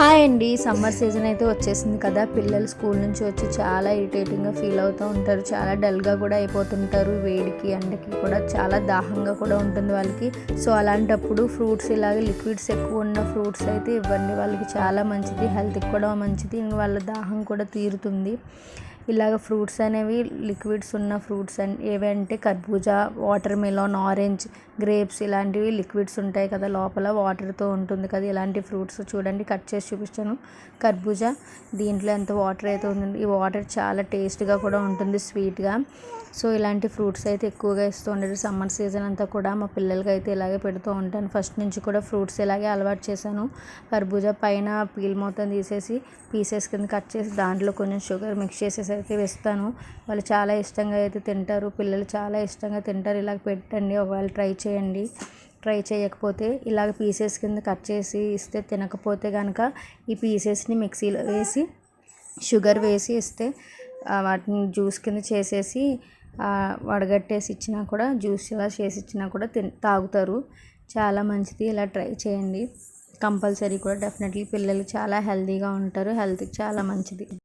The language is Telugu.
హాయ్ అండి. సమ్మర్ సీజన్ అయితే వచ్చేసింది కదా. పిల్లలు స్కూల్ నుంచి వచ్చి చాలా ఇరిటేటింగ్గా ఫీల్ అవుతూ ఉంటారు. చాలా డల్గా కూడా అయిపోతుంటారు. వేడికి ఎండకి కూడా చాలా దాహంగా కూడా ఉంటుంది వాళ్ళకి. సో అలాంటప్పుడు ఫ్రూట్స్ ఇలాగే లిక్విడ్స్ ఎక్కువ ఉన్న ఫ్రూట్స్ అయితే ఇవ్వండి. వాళ్ళకి చాలా మంచిది. హెల్త్కి కూడా మంచిది. వాళ్ళ దాహం కూడా తీరుతుంది. ఇలాగ ఫ్రూట్స్ అనేవి లిక్విడ్స్ ఉన్న ఫ్రూట్స్ అన్ ఏవంటే కర్బూజా వాటర్ మెలాన్ ఆరెంజ్ గ్రేప్స్ ఇలాంటివి లిక్విడ్స్ ఉంటాయి కదా లోపల వాటర్తో ఉంటుంది కదా ఇలాంటి ఫ్రూట్స్ చూడండి కట్ చేసి చూపిస్తాను. కర్బూజా దీంట్లో ఎంత వాటర్ అయితే ఉందండి ఈ వాటర్ చాలా టేస్ట్గా కూడా ఉంటుంది స్వీట్గా. సో ఇలాంటి ఫ్రూట్స్ అయితే ఎక్కువగా ఇస్తూ ఉండేది. సమ్మర్ సీజన్ అంతా కూడా మా పిల్లలకి అయితే ఇలాగే పెడుతూ ఉంటాను. ఫస్ట్ నుంచి కూడా ఫ్రూట్స్ ఇలాగే అలవాటు చేశాను. కర్బూజా పైన పీల్ మొత్తం తీసేసి పీసెస్ కింద కట్ చేసి దాంట్లో కొంచెం షుగర్ మిక్స్ చేసేసి అయితే ఇస్తాను వాళ్ళు చాలా ఇష్టంగా అయితే తింటారు. పిల్లలు చాలా ఇష్టంగా తింటారు. ఇలాగ పెట్టండి. ఒకవేళ ట్రై చేయండి. ట్రై చేయకపోతే ఇలాగ పీసెస్ కింద కట్ చేసి ఇస్తే తినకపోతే కనుక ఈ పీసెస్ని మిక్సీలో వేసి షుగర్ వేసి ఇస్తే వాటిని జ్యూస్ కింద చేసేసి వడగట్టేసి ఇచ్చినా కూడా జ్యూస్ ఇలా చేసి ఇచ్చినా కూడా తిన్ తాగుతారు. చాలా మంచిది. ఇలా ట్రై చేయండి. కంపల్సరీ కూడా డెఫినెట్లీ పిల్లలు చాలా హెల్తీగా ఉంటారు. హెల్త్కి చాలా మంచిది.